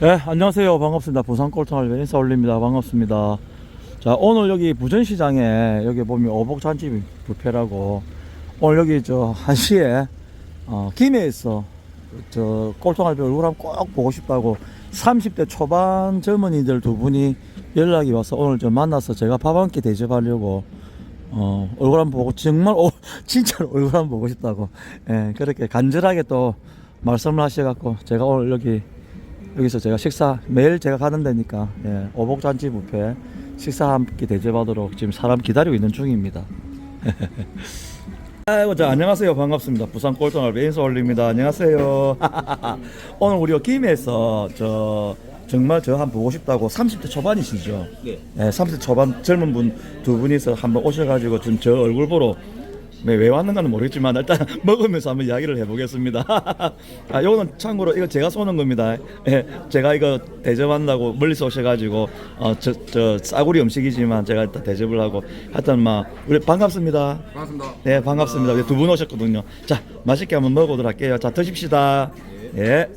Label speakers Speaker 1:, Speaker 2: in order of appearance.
Speaker 1: 네, 안녕하세요. 반갑습니다. 부산 꼴통알배 인사 올립니다. 반갑습니다. 자, 오늘 여기 부전시장에 여기 보면 어복잔치 뷔페라고 오늘 여기 저 한시에 어, 김해에서 저 꼴통알배 얼굴 한번 꼭 보고 싶다고 30대 초반 젊은이들 두 분이 연락이 와서 오늘 좀 만나서 제가 밥 한 끼 대접하려고 어, 얼굴 한번 보고 정말 어, 진짜로 얼굴 한번 보고 싶다고 예, 그렇게 간절하게 또 말씀을 하셔갖고 제가 오늘 여기 여기서 제가 식사 매일 제가 가는 데니까 예, 오복잔치 뷔페 식사 함께 대접하도록 지금 사람 기다리고 있는 중입니다. 아이고 자 안녕하세요. 반갑습니다. 부산 꼴통알 베인스 올립니다. 안녕하세요. 오늘 우리가 김해에서 저 정말 저 한번 보고 싶다고 30대 초반이시죠?
Speaker 2: 네.
Speaker 1: 네, 30대 초반 젊은 분 두 분이서 한번 오셔가지고 좀저 얼굴 보러 네, 왜 왔는가는 모르겠지만 일단 먹으면서 한번 이야기를 해보겠습니다. 아, 요거는 참고로 이거 제가 쏘는 겁니다. 예, 제가 이거 대접한다고 멀리서 오셔가지고 어, 저, 저 싸구리 음식이지만 제가 일단 대접을 하고 하여튼 막 우리 반갑습니다.
Speaker 2: 반갑습니다.
Speaker 1: 네, 반갑습니다. 두 분 오셨거든요. 자, 맛있게 한번 먹어보도록 할게요. 자, 드십시다. 예.